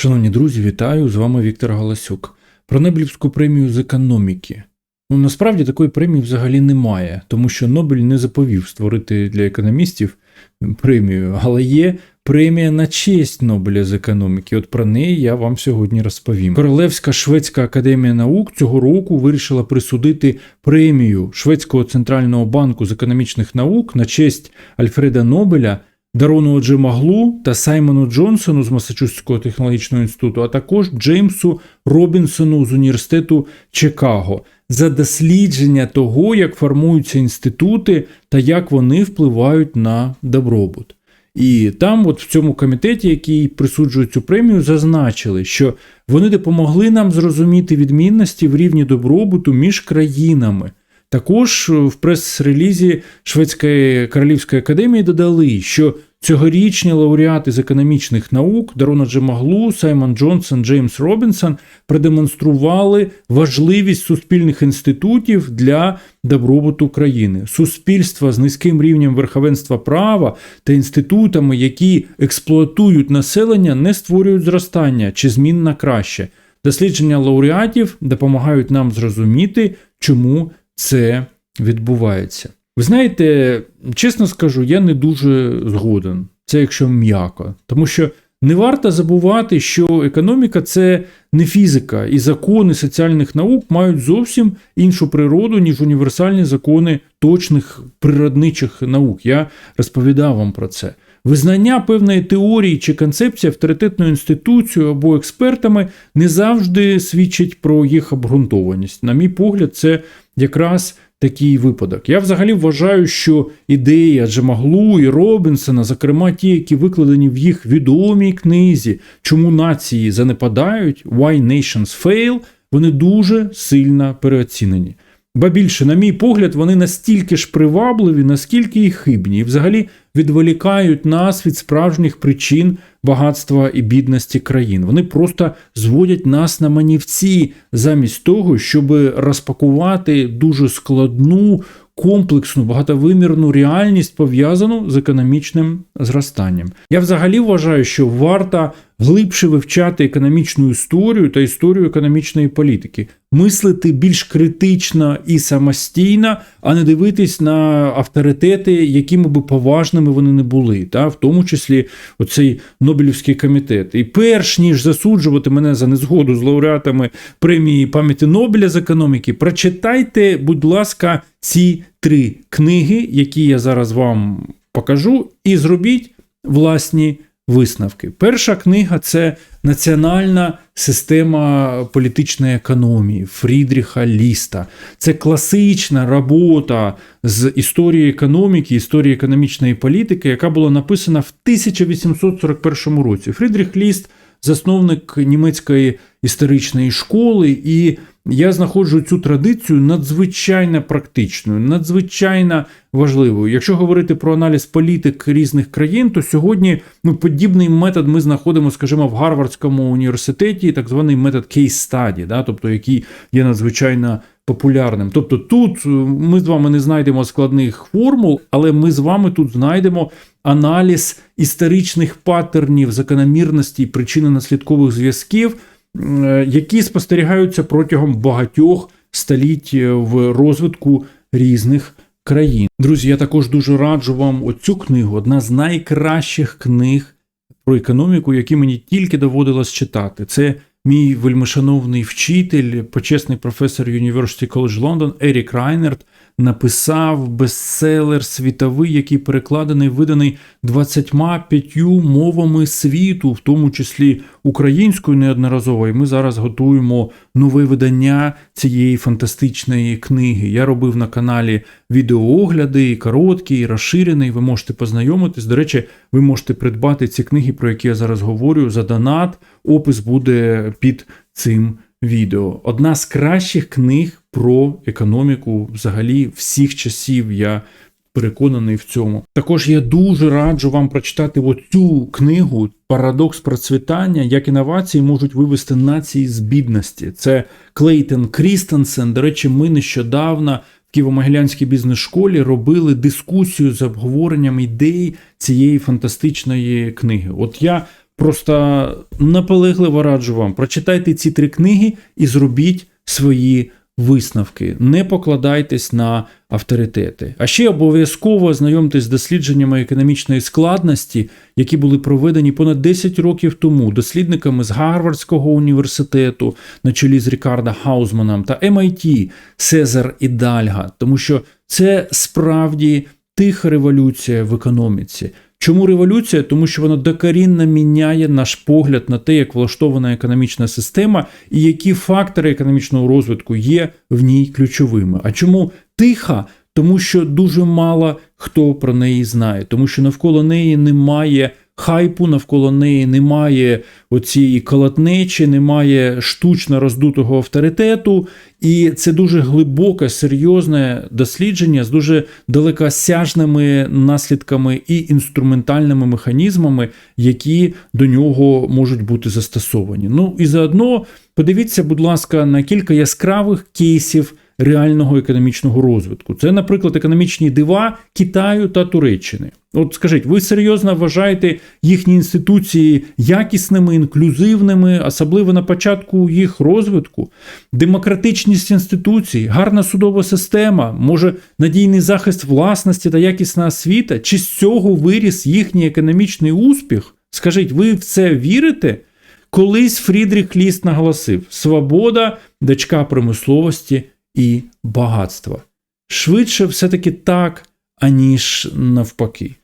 Шановні друзі, вітаю! З вами Віктор Галасюк. Про Нобелівську премію з економіки. Ну, насправді такої премії взагалі немає, тому що Нобель не заповів створити для економістів премію, але є премія на честь Нобеля з економіки. От про неї я вам сьогодні розповім. Королевська шведська академія наук цього року вирішила присудити премію Шведського центрального банку з економічних наук на честь Альфреда Нобеля. Дарону Джемаглу та Саймону Джонсону з Масачусетського технологічного інституту, а також Джеймсу Робінсону з університету Чикаго за дослідження того, як формуються інститути та як вони впливають на добробут. І там, от в цьому комітеті, який присуджує цю премію, зазначили, що вони допомогли нам зрозуміти відмінності в рівні добробуту між країнами. Також в прес-релізі Шведської королівської академії додали, що цьогорічні лауреати з економічних наук Дарона Джемаглу, Саймон Джонсон, Джеймс Робінсон продемонстрували важливість суспільних інститутів для добробуту країни. Суспільства з низьким рівнем верховенства права та інститутами, які експлуатують населення, не створюють зростання чи змін на краще. Дослідження лауреатів допомагають нам зрозуміти, чому це відбувається. Ви знаєте, чесно скажу, я не дуже згоден. Це якщо м'яко. Тому що не варто забувати, що економіка це не фізика, і закони соціальних наук мають зовсім іншу природу, ніж універсальні закони точних природничих наук. Я розповідав вам про це. Визнання певної теорії чи концепції авторитетною інституцією або експертами не завжди свідчить про їх обґрунтованість. На мій погляд, це якраз такий випадок. Я взагалі вважаю, що ідея Джемаглу і Робінсона, зокрема ті, які викладені в їх відомій книзі, чому нації занепадають, Why Nations Fail, вони дуже сильно переоцінені. Ба більше, на мій погляд, вони настільки ж привабливі, наскільки і хибні, і взагалі відволікають нас від справжніх причин багатства і бідності країн. Вони просто зводять нас на манівці, замість того, щоб розпакувати дуже складну. Комплексну багатовимірну реальність пов'язану з економічним зростанням. Я взагалі вважаю, що варто глибше вивчати економічну історію та історію економічної політики, мислити більш критично і самостійно, а не дивитись на авторитети, якими би поважними вони не були, та в тому числі оцей Нобелівський комітет. І перш ніж засуджувати мене за незгоду з лауреатами премії пам'яті Нобеля з економіки, прочитайте, будь ласка, ці три книги, які я зараз вам покажу, і зробіть власні висновки. Перша книга це Національна система політичної економії Фрідріха Ліста. Це класична робота з історії економіки, історії економічної політики, яка була написана в 1841 році. Фрідріх Ліст. Засновник німецької історичної школи, і я знаходжу цю традицію надзвичайно практичною, надзвичайно важливою. Якщо говорити про аналіз політик різних країн, то сьогодні ну, подібний метод ми знаходимо, скажімо, в Гарвардському університеті, так званий метод case study, да, тобто який є надзвичайно популярним. Тобто тут е, ми з вами не знайдемо складних формул, але ми з вами тут знайдемо аналіз історичних паттернів закономірності причинно-наслідкових зв'язків. Е, які спостерігаються протягом багатьох століть е, в розвитку різних країн. Друзі, я також дуже раджу вам оцю книгу, одна з найкращих книг про економіку, які мені тільки доводилось читати. Це мій вельмишановний вчитель, почесний професор University College London Ерік Райнерт написав бестселер світовий, який перекладений, виданий 25 мовами світу, в тому числі українською неодноразово. І ми зараз готуємо нове видання цієї фантастичної книги. Я робив на каналі відеоогляди, і короткі, і розширений. Ви можете познайомитись. До речі, ви можете придбати ці книги, про які я зараз говорю, за донат. Опис буде під цим відео. Одна з кращих книг про економіку взагалі всіх часів. Я переконаний в цьому. Також я дуже раджу вам прочитати оцю книгу Парадокс процвітання, як інновації можуть вивести нації з бідності. Це Клейтон Крістенсен. До речі, ми нещодавно. В Києво-Могилянській бізнес-школі робили дискусію з обговоренням ідей цієї фантастичної книги. От я просто наполегливо раджу вам. Прочитайте ці три книги і зробіть свої висновки. Не покладайтесь на авторитети. А ще обов'язково знайомтесь з дослідженнями економічної складності, які були проведені понад 10 років тому дослідниками з Гарвардського університету на чолі з Рікардо Хаузманом та MIT Сезар і Дальга, тому що це справді тиха революція в економіці. Чому революція? Тому що вона докорінно міняє наш погляд на те, як влаштована економічна система і які фактори економічного розвитку є в ній ключовими. А чому тиха? Тому що дуже мало хто про неї знає, тому що навколо неї немає хайпу, навколо неї немає оцієї колотнечі, немає штучно роздутого авторитету, і це дуже глибоке, серйозне дослідження з дуже далекосяжними наслідками і інструментальними механізмами, які до нього можуть бути застосовані. Ну і заодно подивіться, будь ласка, на кілька яскравих кейсів реального економічного розвитку. Це, наприклад, економічні дива Китаю та Туреччини. От скажіть, ви серйозно вважаєте їхні інституції якісними, інклюзивними, особливо на початку їх розвитку? Демократичність інституцій, гарна судова система, може надійний захист власності та якісна освіта? Чи з цього виріс їхній економічний успіх? Скажіть, ви в це вірите? Колись Фрідріх Ліст наголосив: свобода, дочка промисловості і багатства. Швидше все-таки так, аніж навпаки.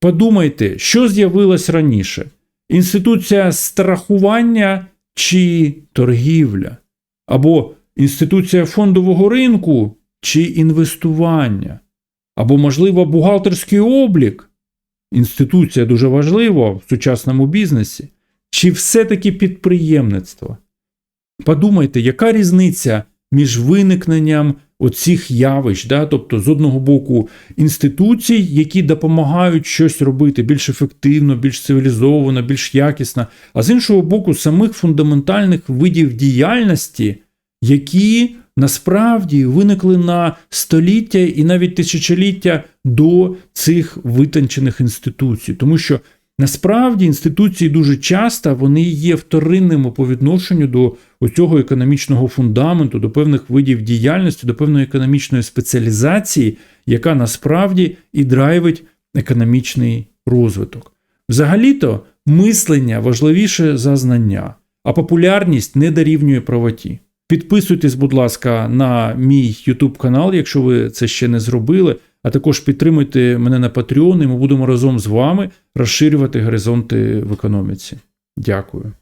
Подумайте, що з'явилось раніше: інституція страхування чи торгівля, або інституція фондового ринку чи інвестування, або, можливо, бухгалтерський облік. Інституція дуже важлива в сучасному бізнесі, чи все-таки підприємництво. Подумайте, яка різниця між виникненням оцих явищ, да? тобто з одного боку інституцій, які допомагають щось робити більш ефективно, більш цивілізовано, більш якісно, а з іншого боку, самих фундаментальних видів діяльності, які насправді виникли на століття і навіть тисячоліття до цих витончених інституцій, тому що Насправді інституції дуже часто вони є вторинними по відношенню до оцього економічного фундаменту, до певних видів діяльності, до певної економічної спеціалізації, яка насправді і драйвить економічний розвиток. Взагалі-то мислення важливіше за знання, а популярність не дорівнює правоті. Підписуйтесь, будь ласка, на мій YouTube канал, якщо ви це ще не зробили. А також підтримуйте мене на Patreon, і ми будемо разом з вами розширювати горизонти в економіці. Дякую.